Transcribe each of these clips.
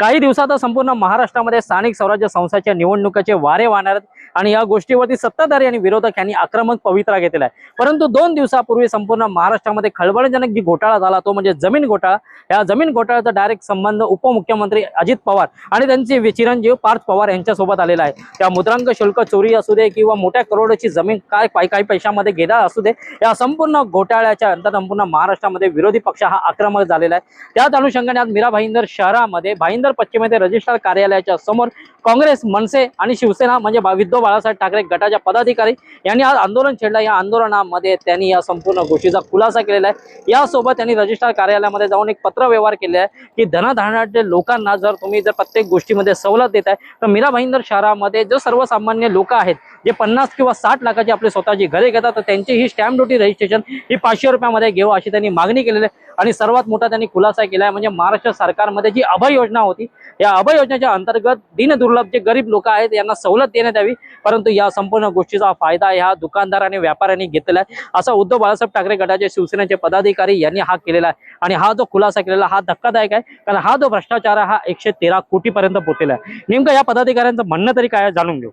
काही दिवसातच संपूर्ण महाराष्ट्रामध्ये स्थानिक स्वराज्य संस्थाच्या निवडणुकीचे वारे वाहणार आहेत आणि या गोष्टीवरती सत्ताधारी आणि विरोधक यांनी आक्रमक पवित्रा घेतलेला आहे. परंतु दोन दिवसापूर्वी संपूर्ण महाराष्ट्रामध्ये खळबळजनक जी घोटाळा झाला तो म्हणजे जमीन घोटाळा. या जमीन घोटाळ्याचा डायरेक्ट संबंध उपमुख्यमंत्री अजित पवार आणि त्यांचे चिरंजीव पार्थ पवार यांच्यासोबत आलेला आहे. त्या मुद्रांक शुल्क चोरी असू दे किंवा मोठ्या करोडची जमीन काय काही काही पैशामध्ये गेला असू दे या संपूर्ण घोटाळ्याच्या अंतर संपूर्ण महाराष्ट्रामध्ये विरोधी पक्ष हा आक्रमक झालेला आहे. त्याच अनुषंगाने आज मीरा भाईंदर शहरामध्ये भाईंदर पश्चिमेतील रजिस्ट्रार कार्यालयाच्या समोर काँग्रेस मनसे आणि शिवसेना म्हणजे बा- बाळासाहेब ठाकरे गटाच्या पदाधिकारी यांनी आज आंदोलन छेडलं. या आंदोलनामध्ये त्यांनी या संपूर्ण गोष्टीचा खुलासा केलेला आहे. यासोबत त्यांनी रजिस्ट्रार कार्यालयामध्ये जाऊन एक पत्र व्यवहार केले आहे की धनधान्याचे लोकांना जर तुम्ही जर प्रत्येक गोष्टीमध्ये सवलत देत आहे तर मीरा भाईंदर शहरामध्ये जो सर्वसामान्य लोक आहेत जे पन्नास किंवा साठ लाखाची आपली स्वतःची घरे घेतात तर त्यांची ही स्टॅम्प ड्युटी रजिस्ट्रेशन ही पाचशे रुपयामध्ये घेऊ अशी त्यांनी मागणी केलेली आहे. आणि सर्वात मोठा त्यांनी खुलासा केला आहे म्हणजे महाराष्ट्र सरकारमध्ये जी अभय योजना होती या अभय योजनेच्या अंतर्गत दिनदुर्लभ जे गरीब लोक आहेत यांना सवलत देण्यात यावी. परंतु या संपूर्ण गोष्टीचा फायदा ह्या दुकानदार आणि व्यापाऱ्यांनी घेतलेला आहे. असा उद्धव बाळासाहेब ठाकरे गटाचे शिवसेनेचे पदाधिकारी यांनी हा केलेला आहे. आणि हा जो खुलासा केलेला हा धक्कादायक आहे. कारण हा जो भ्रष्टाचार आहे हा एकशे तेरा कोटीपर्यंत पोहोचलेला आहे. नेमकं या पदाधिकाऱ्यांचं म्हणणं तरी काय जाणून घेऊ.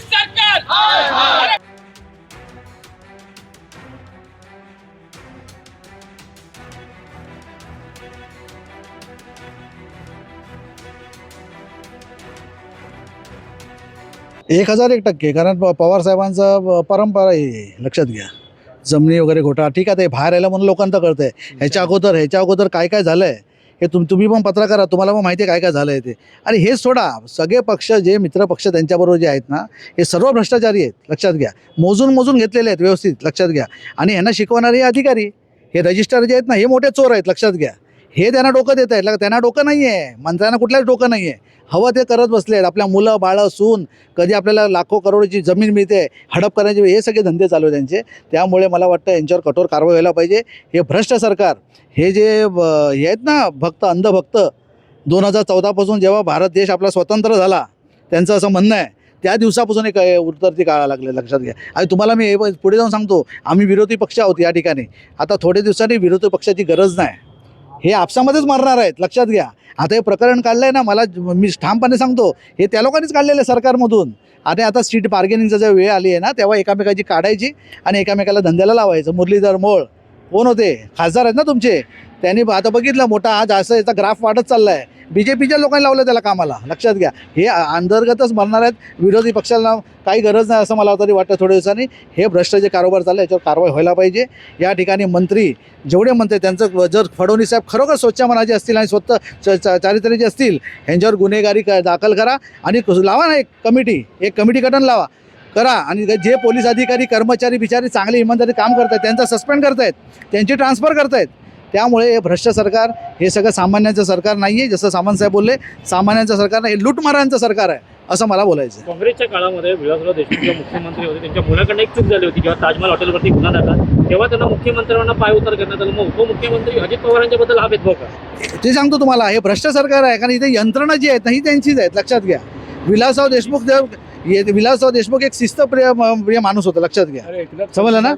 सरकार! एक हजार एक टक्के कारण प- पवार साहेबांचा परंपरा आहे लक्षात घ्या. जमिनी वगैरे घोटाळा ठीक आहे ते बाहेर यायला म्हणून लोकांना कळतंय. ह्याच्या अगोदर ह्याच्या अगोदर काय काय झालंय हे तुम तुम्ही पण पत्रकार आहात तुम्हाला पण माहिती आहे काय काय झालं आहे ते. आणि हे सोडा सगळे पक्ष जे मित्र पक्ष त्यांच्याबरोबर जे आहेत ना हे सर्व भ्रष्टाचारी आहेत लक्षात घ्या. मोजून मोजून घेतलेले आहेत व्यवस्थित लक्षात घ्या. आणि ह्यांना शिकवणारे अधिकारी हे रजिस्टर जे आहेत ना हे मोठे चोर आहेत लक्षात घ्या. हे त्यांना डोकं देत आहेत. त्यांना डोकं नाही आहे मंत्र्यांना कुठल्याच डोकं नाही आहे हवं ते करत बसले आहेत आपल्या मुलं बाळं सून कधी आपल्याला लाखो करोडची जमीन मिळते हडप करायचे हे सगळे धंदे चालू आहेत त्यांचे. त्यामुळे मला वाटतं यांच्यावर कठोर कारवाई व्हायला पाहिजे. हे भ्रष्ट सरकार हे जे हे आहेत ना भक्त अंधभक्त दोन हजार चौदापासून जेव्हा भारत देश आपला स्वतंत्र झाला त्यांचं असं म्हणणं आहे त्या दिवसापासून एक उतरती काळा लागले लक्षात घ्या. आणि तुम्हाला मी हे पुढे जाऊन सांगतो आम्ही विरोधी पक्ष आहोत या ठिकाणी. आता थोडे दिवसांनी विरोधी पक्षाची गरज नाही. हे आपसामध्येच मारणार आहेत लक्षात घ्या. आता हे प्रकरण काढलं आहे ना मला मी ठामपणे सांगतो हे त्या लोकांनीच काढलेलं आहे सरकारमधून. आणि आता सीट बार्गेनिंगचा जेव्हा वेळ आली आहे ना तेव्हा एकामेकाची काढायची आणि एकामेकाला धंद्याला लावायचं मुरलीधर मोळ. कोण होते? खासदार आहेत ना तुमचे. त्यांनी आता बघितलं मोठा आज असं याचा ग्राफ वाढत चालला आहे बी जे पीच्या लोकांनी लावलं त्याला कामाला लक्षात घ्या. हे अंतर्गतच मरणार आहेत विरोधी पक्षाला काही गरज नाही असं मला तरी वाटतं थोड्या दिवसांनी. हे भ्रष्ट जे कारोबार चाललं याच्यावर कारवाई व्हायला पाहिजे. या ठिकाणी मंत्री जेवढे मंत्री त्यांचं जर फडणवीस साहेब खरोखर स्वच्छ मनाचे असतील आणि स्वतः च- चारित्र्याचे असतील ह्यांच्यावर गुन्हेगारी क- दाखल करा आणि लावा ना एक कमिटी एक कमिटी गठन लावा. करा आणि जे पोलीस अधिकारी कर्मचारी बिचारी चांगले इमानदारी काम करतायत त्यांचा सस्पेंड करतायत त्यांची ट्रान्सफर करतायत. त्यामुळे हे भ्रष्ट सरकार हे सगळं सामान्यांचं सरकार नाही आहे. जसं सामंत साहेब बोलले सामान्यांचं सरकार नाही हे लूटमारांचं सरकार आहे असं मला बोलायचं. काँग्रेसच्या काळामध्ये विलासराव देशमुख मुख्यमंत्री होते. त्यांच्या मुलाकडनं एक चूक झाली होती. जेव्हा ताजमहल हॉटेलवरती गुन्हा दाखल तेव्हा त्यांना मुख्यमंत्र्यांना पाय उतार करण्यात आलं. मग उपमुख्यमंत्री अजित पवारांच्या बद्दल हा भेदभाव का? ते सांगतो तुम्हाला हे भ्रष्ट सरकार आहे कारण इथे यंत्रणा जी आहेत ना ही त्यांचीच आहेत. लक्षात घ्या. विलासराव देशमुख देव विलासराव देशमुख एक शिस्तप्रिय म- प्रिय माणूस होता लक्षात घ्या. समजलं ना?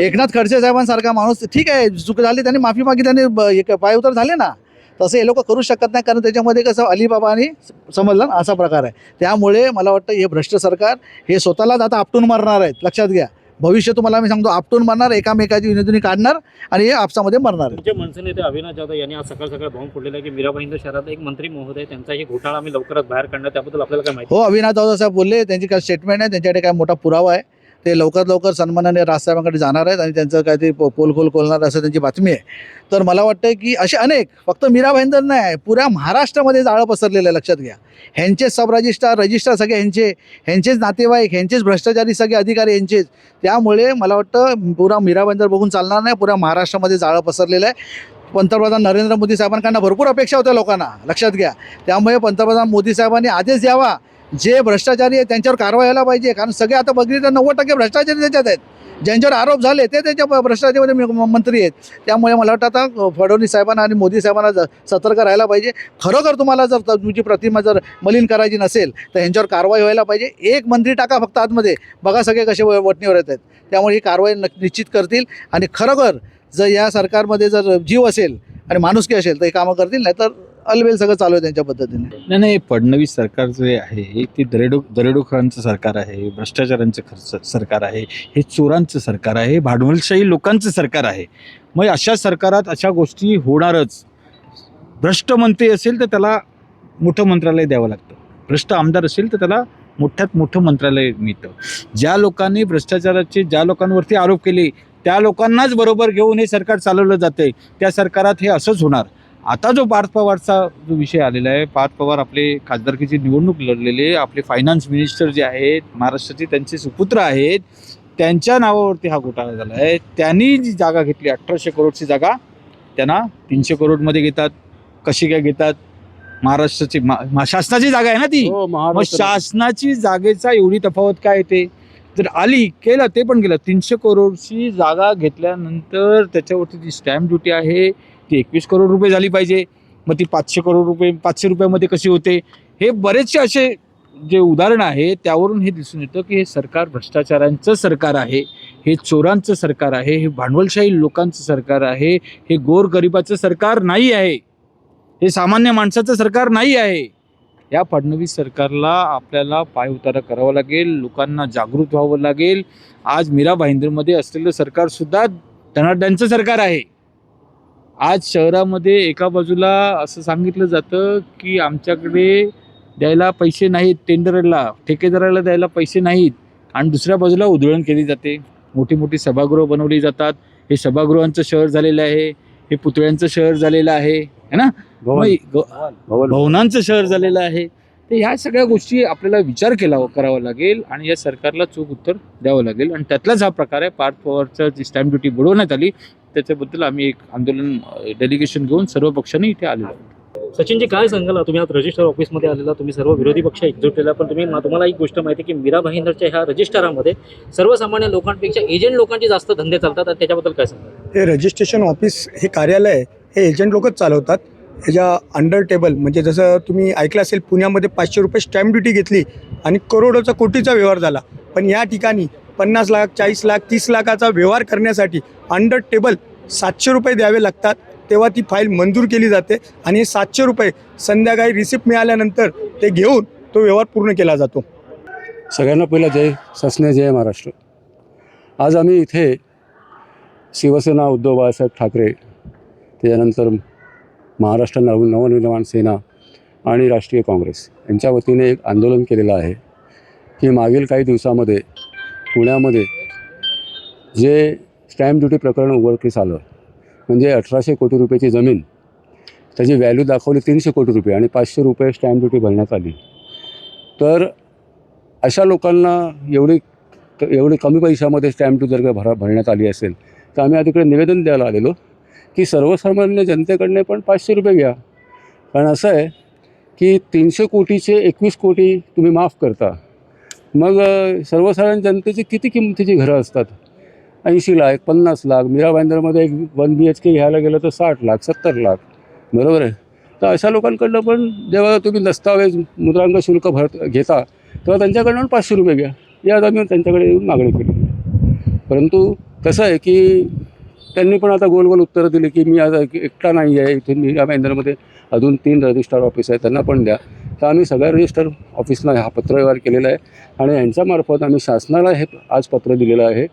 एकनाथ खडसे साहेबांसारखा माणूस ठीक आहे चूक झाली त्यांनी माफी मागितली त्यांनी पाय उतार झाले ना. तसं हे लोक करू शकत नाही कारण त्याच्यामध्ये कसं अलिबाबा आणि समजलं ना असा प्रकार आहे. त्यामुळे मला वाटतं हे भ्रष्ट सरकार हे स्वतःलाच आता आपटून मारणार आहेत लक्षात घ्या. भविष्य तुम्हाला मी सांगतो आपटून मारणार एकामेकाची विनोदनी काढणार आणि हे आपसामध्ये मरणार. तुमचे मनसे नेते अविनाश जाधव यांनी आज सकाळ सकाळ बॉम्ब फोडलेला आहे की मीरा भाईंदर शहरात एक मंत्री महोदय त्यांचा ही घोटाळा आम्ही लवकरच बाहेर काढणार त्याबद्दल आपल्याला काय माहिती? हो अविनाश दादा साहेब बोलले त्यांची काय स्टेटमेंट आहे त्यांच्याकडे काय मोठा पुरावा आहे. ते लवकर लवकर सन्मानाने राजसाहेबांकडे जाणार आहेत आणि त्यांचं काय ते खोल पोलखोल खोलणार असं त्यांची बातमी आहे. तर मला वाटतं की असे अनेक फक्त मीरा भाईंदर नाही पुऱ्या महाराष्ट्रामध्ये जाळं पसरलेलं आहे लक्षात घ्या. ह्यांचेच सब रजिस्ट्रार रजिस्ट्रार सगळे ह्यांचे ह्यांचेच नातेवाईक ह्यांचेच भ्रष्टाचारी सगळे अधिकारी यांचेच त्यामुळे मला वाटतं पुरा मीरा भाईंदर बघून चालणार नाही पुऱ्या महाराष्ट्रामध्ये जाळं पसरलेलं आहे. पंतप्रधान नरेंद्र मोदी साहेबांकडनं भरपूर अपेक्षा होत्या लोकांना लक्षात घ्या. त्यामुळे पंतप्रधान मोदी साहेबांनी आदेश द्यावा जे भ्रष्टाचारी आहेत त्यांच्यावर कारवाई व्हायला पाहिजे. कारण सगळे आता बघितले तर नव्वद टक्के भ्रष्टाचारी त्याच्यात आहेत. ज्यांच्यावर आरोप झाले ते त्यांच्या भ्रष्टाचारीमध्ये मंत्री आहेत. त्यामुळे मला वाटतं आता फडणवीस साहेबांना आणि मोदी साहेबांना सतर्क राहायला पाहिजे. खरोखर तुम्हाला जर तुमची प्रतिमा जर मलिन करायची नसेल तर ह्यांच्यावर कारवाई व्हायला पाहिजे. एक मंत्री टाका फक्त आतमध्ये. बघा सगळे कसे व- वटणीवर येत आहेत. त्यामुळे ही कारवाई निश्चित करतील. आणि खरोखर जर या सरकारमध्ये जर जीव असेल आणि माणुसकी असेल तर हे कामं करतील. नाही तर अलबेल सगळं चालू आहे त्यांच्या पद्धतीने. नाही नाही फडणवीस सरकार जे आहे ते दरेडो दरेडूखरांचं सरकार आहे भ्रष्टाचारांचं खर्च सरकार आहे हे चोरांचं सरकार आहे भांडवलशाही लोकांचं सरकार आहे. मग अशा सरकारात अशा गोष्टी होणारच. भ्रष्ट मंत्री असेल तर त्याला मोठं मंत्रालय द्यावं लागतं. भ्रष्ट आमदार असेल तर त्याला मोठ्यात मोठं मंत्रालय मिळतं. ज्या लोकांनी भ्रष्टाचाराचे ज्या लोकांवरती आरोप केले त्या लोकांनाच बरोबर घेऊन हे सरकार चालवलं जाते त्या सरकारात हे असंच होणार. आता जो पार्थ पवारचा जो विषय आलेला आहे पार्थ पवार आपले खासदारकीची निवडणूक लढलेले आपले फायनान्स मिनिस्टर जे आहेत महाराष्ट्राचे त्यांचे सुपुत्र आहेत त्यांच्या नावावरती हा घोटाळा झाला आहे. त्यांनी जी जागा घेतली अठराशे करोडची जागा त्यांना तीनशे करोडमध्ये घेतात कशी काय घेतात? महाराष्ट्राची मा- शासनाची जागा आहे ना ती. मग शासनाची जागेचा एवढी तफावत काय येते जर आली केलं ते पण केलं. तीनशे करोडची जागा घेतल्यानंतर त्याच्यावरती जी स्टॅम्प ड्युटी आहे ती एकवीस करोड रुपये झाली पाहिजे. मग ती पाचशे करोड रुपये पाचशे रुपयामध्ये कशी होते? हे बरेचसे असे जे उदाहरण आहे त्यावरून हे दिसून येतं की हे सरकार भ्रष्टाचारांचं सरकार आहे हे चोरांचं सरकार आहे हे भांडवलशाही लोकांचं सरकार आहे हे गोरगरिबाचं सरकार नाही आहे हे सामान्य माणसाचं सरकार नाही आहे. या फडणवीस सरकारला आपल्याला पायउतारा करावा लागेल लोकांना जागृत व्हावं लागेल. आज मीरा भाईंदरमध्ये असलेलं सरकारसुद्धा धनाढ्यांचं सरकार आहे. आज शहरामध्ये एका बाजूला असं सांगितलं जातं की आमच्याकडे द्यायला पैसे नाहीत टेंडरला ठेकेदाराला द्यायला पैसे नाहीत आणि दुसऱ्या बाजूला उधळण केली जाते. मोठी मोठी सभागृह बनवली जातात. हे सभागृहांचं शहर झालेलं आहे. हे पुतळ्यांचं शहर झालेलं आहे. है ना? भवनांचं शहर झालेलं आहे. तर ह्या सगळ्या गोष्टी आपल्याला विचार केला करावा लागेल आणि या सरकारला चूक उत्तर द्यावं लागेल. आणि त्यातलाच हा प्रकार आहे पार्थ पवारचं जी स्टॅम्प ड्युटी बुडवण्यात आली त्याच्याबद्दल आम्ही एक आंदोलन डेलिगेशन घेऊन सर्व पक्षांनी इथे आलेलो आहोत. सचिनजी काय सांगाल? तुम्ही आज रजिस्टर ऑफिसमध्ये आलेला तुम्ही सर्व विरोधी पक्ष एकजूट केला पण तुम्ही तुम्हाला एक गोष्ट माहिती आहे की मीरा भाईंदरच्या ह्या रजिस्टरामध्ये सर्वसामान्य लोकांपेक्षा एजंट लोकांचे जास्त धंदे चालतात आणि त्याच्याबद्दल काय सांगाल? हे रजिस्ट्रेशन ऑफिस हे कार्यालय हे एजंट लोकच चालवतात. ह्याच्या अंडर टेबल म्हणजे जसं तुम्ही ऐकलं असेल पुण्यामध्ये पाचशे रुपये स्टॅम्प ड्युटी घेतली आणि करोडोचा कोटीचा व्यवहार झाला. पण या ठिकाणी पन्नास लाख चाळीस लाख तीस लाखाचा व्यवहार करण्यासाठी अंडर टेबल सातशे रुपये द्यावे लागतात. तेव्हा ती फाईल मंजूर केली जाते आणि हे सातशे रुपये संध्याकाळी रिसिप्ट मिळाल्यानंतर ते घेऊन तो व्यवहार पूर्ण केला जातो. सगळ्यांना पहिला जय ससने जय महाराष्ट्र. आज आम्ही इथे शिवसेना उद्धव बाळासाहेब ठाकरे त्याच्यानंतर महाराष्ट्र नव नवनिर्माण सेना आणि राष्ट्रीय काँग्रेस यांच्या वतीने एक आंदोलन केलेलं आहे. की मागील काही दिवसामध्ये पुण्यामध्ये जे स्टॅम्प ड्युटी प्रकरण उघडकीस आलं म्हणजे अठराशे कोटी रुपयाची जमीन त्याची व्हॅल्यू दाखवली तीनशे कोटी रुपये आणि पाचशे रुपये स्टॅम्प ड्युटी भरण्यात आली. तर अशा लोकांना एवढी एवढी कमी पैशामध्ये स्टॅम्प ड्युटी जर का भरा भरण्यात आली असेल तर आम्ही आता तिकडे निवेदन द्यायला आलेलो. की सर्वसामान्य जनतेकडनं पण पाचशे रुपये घ्या. कारण असं आहे की तीनशे कोटीचे एकवीस कोटी तुम्ही माफ करता. मग सर्वसाधारण जनतेची किती किमतीची घरं असतात? ऐंशी लाख पन्नास लाख मीरा भाईंदरमध्ये एक वन बी एच के घ्यायला गेलं तर साठ लाख सत्तर लाख. बरोबर आहे? तर अशा लोकांकडनं पण जेव्हा तुम्ही दस्तावेज मुद्रांक शुल्क भरत घेता तेव्हा त्यांच्याकडनं पण पाचशे रुपये घ्या. या आम्ही त्यांच्याकडे येऊन मागणी केली. परंतु कसं आहे की त्यांनी पण आता गोल गोल उत्तरं दिली की मी आता एक- एकटा नाही आहे. इथून मी या केंद्रामध्ये अजून तीन रजिस्ट्रार ऑफिस आहे त्यांना पण द्या. तर आम्ही सगळ्या रजिस्टर ऑफिसला हा पत्रव्यवहार केलेला आहे. आणि यांच्यामार्फत आम्ही शासनाला हे आज पत्र दिलेलं आहे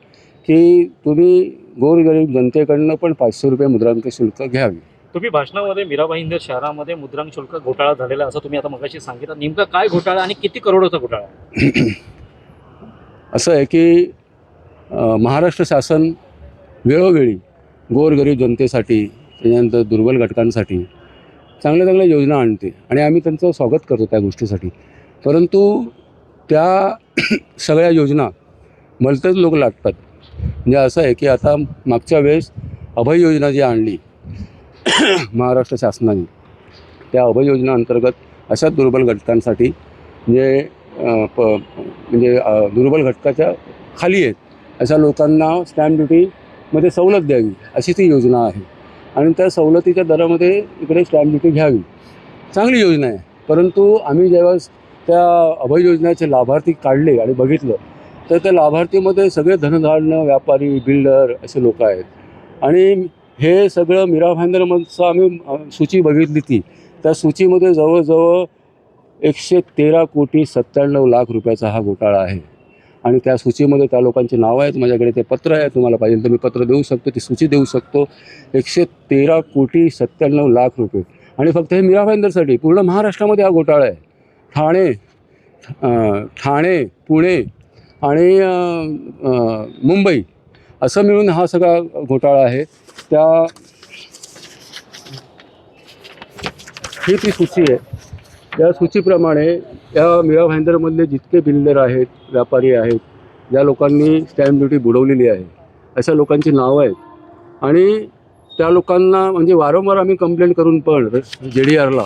की तुम्ही गोरगरीब जनतेकडनं पण पाचशे रुपये मुद्रांक शुल्क घ्यावी. तुम्ही भाषणामध्ये मीरा भाईंदर शहरामध्ये मुद्रांक शुल्क घोटाळा झालेला आहे असं तुम्ही आता मगाशी सांगितलं. नेमका काय घोटाळा आणि किती करोडचा घोटाळा असं आहे की महाराष्ट्र शासन वेळोवेळी गोरगरीब जनतेसाठी त्याच्यानंतर दुर्बल घटकांसाठी चांगल्या चांगल्या योजना आणते. आणि आम्ही त्यांचं स्वागत करतो त्या गोष्टीसाठी. परंतु त्या सगळ्या योजना मलतच लोक लागतात म्हणजे असं आहे की आता मागच्या वेळेस अभय योजना जी आणली महाराष्ट्र शासनाने त्या अभय योजना अंतर्गत अशा दुर्बल घटकांसाठी म्हणजे प म्हणजे दुर्बल घटकाच्या खाली आहेत. अशा लोकांना स्टॅम्प मध्ये सवलत द्यावी अशी ती योजना आहे. आणि त्या सवलतीच्या दरामध्ये इकडे स्टॅम्प ड्युटी घ्यावी. चांगली योजना आहे. परंतु आम्ही जेव्हा त्या अभय योजनेचे लाभार्थी काढले आणि बघितलं तर त्या लाभार्थीमध्ये सगळे धनधान्य व्यापारी बिल्डर असे लोक आहेत. आणि हे सगळं मीरा भाईंदरमधचं आम्ही सूची बघितली ती. त्या सूचीमध्ये जवळजवळ एकशे तेरा कोटी सत्त्याण्णव लाख रुपयाचा हा घोटाळा आहे. आणि त्या सूचीमध्ये त्या लोकांची नावं आहेत माझ्याकडे ते पत्र आहे तुम्हाला पाहिजे तर मी पत्र देऊ शकतो ती सूची देऊ शकतो. एकशे तेरा कोटी सत्त्याण्णव लाख रुपये. आणि फक्त हे मीरा भाईंदरसाठी पूर्ण महाराष्ट्रामध्ये हा घोटाळा आहे. ठाणे ठाणे पुणे आणि मुंबई असं मिळून हा सगळा घोटाळा आहे. त्या ही ती सूची आहे. त्या सूचीप्रमाणे या मेळा भाईंदरमधले जितके बिल्डर आहेत व्यापारी आहेत ज्या लोकांनी स्टॅम्प ड्युटी बुडवलेली आहे. अशा लोकांची नावं आहेत. आणि त्या लोकांना म्हणजे वारंवार आम्ही कंप्लेंट करून पण जे डी आरला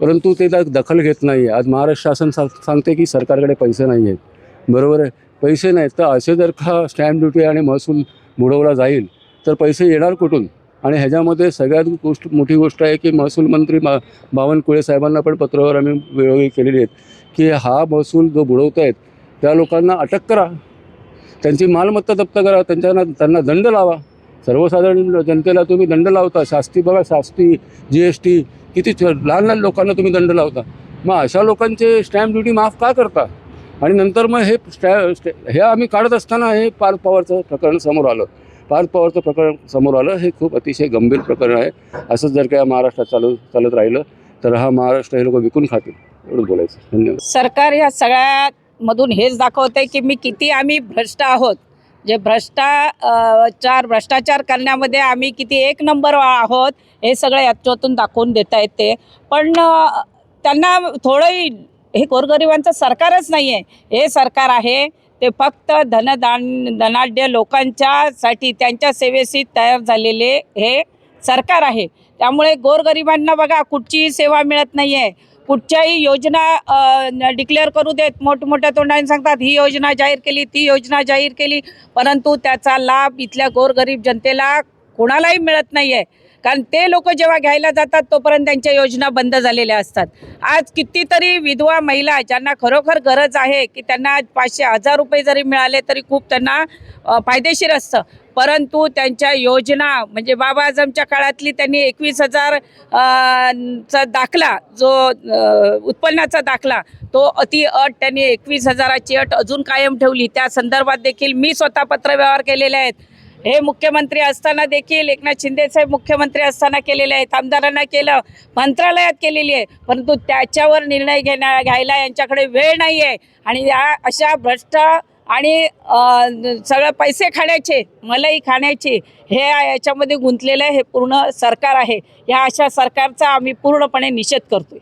परंतु ते त्यात दखल घेत नाही आज महाराष्ट्र शासन सा सांगते की सरकारकडे पैसे नाही आहेत बरोबर आहे. पैसे नाहीत. तर असे जर का स्टॅम्प ड्युटी आणि महसूल बुडवला जाईल तर पैसे येणार कुठून? आणि ह्याच्यामध्ये सगळ्यात गोष्ट मोठी गोष्ट आहे की महसूल मंत्री मा बावनकुळे साहेबांना पण पत्रावर आम्ही वेळोवेळी केलेली आहेत की हा महसूल जो बुडवत आहेत त्या लोकांना अटक करा. त्यांची मालमत्ता जप्त करा त्यांच्याना त्यांना दंड लावा. सर्वसाधारण जनतेला तुम्ही दंड लावता. शास्ती बघा शास्ती जी एस टी किती लहान लहान लोकांना तुम्ही दंड लावता. मग अशा लोकांचे स्टॅम्प ड्युटी माफ का करता? आणि नंतर मग हे स्टॅ हे आम्ही काढत असताना हे पार पॉवरचं प्रकरण समोर आलं. पार्थ पवारचं प्रकरण समोर आलं हे खूप अतिशय गंभीर प्रकरण आहे. असंच जर काय महाराष्ट्रात चालू चालत राहिलं तर हा महाराष्ट्र हे लोक विकून खातील. एवढंच बोलायचं. धन्यवाद. सरकार या सगळ्या मधून हेच दाखवते की मी किती आम्ही भ्रष्ट आहोत. जे भ्रष्टाचार भ्रष्टाचार करण्यामध्ये आम्ही किती एक नंबर आहोत हे सगळं याच्यातून दाखवून देत आहेत ते पण त्यांना थोडंही हे गोरगरिबांचं सरकारच नाही आहे हे सरकार आहे ते फक्त धनदान धनाढ्य लोकांच्यासाठी त्यांच्या सेवेशी तयार झालेले हे सरकार आहे. त्यामुळे गोरगरिबांना बघा कुठचीही सेवा मिळत नाही आहे कुठच्याही योजना डिक्लेअर करू देत. मोठमोठ्या तोंडाने सांगतात ही योजना जाहीर केली ती योजना जाहीर केली. परंतु त्याचा लाभ इथल्या गोरगरीब जनतेला कोणालाही मिळत नाही आहे कारण ते लोक जेव्हा घ्यायला जातात तोपर्यंत त्यांच्या योजना बंद झालेल्या असतात. आज कितीतरी विधवा महिला ज्यांना खरोखर गरज आहे की त्यांना पाचशे हजार रुपये जरी मिळाले तरी खूप त्यांना फायदेशीर असतं. परंतु त्यांच्या योजना म्हणजे बाबा आझमच्या काळातली त्यांनी एकवीस हजार चा दाखला जो उत्पन्नाचा दाखला तो अति अट त्यांनी एकवीस हजाराची अट अजून कायम ठेवली. त्या संदर्भात देखील मी स्वतः पत्रव्यवहार केलेले आहेत. हे मुख्यमंत्री असताना देखील एकनाथ शिंदे साहेब मुख्यमंत्री असताना केलेले आहेत. आमदारांना केलं मंत्रालयात केलेली आहे. परंतु त्याच्यावर निर्णय घेण्या घ्यायला यांच्याकडे वेळ नाही आहे आणि या अशा भ्रष्ट आणि सगळं पैसे खाण्याचे मलई खाण्याचे हे याच्यामध्ये गुंतलेलं हे पूर्ण सरकार आहे. या अशा सरकारचा आम्ही पूर्णपणे निषेध करतोय.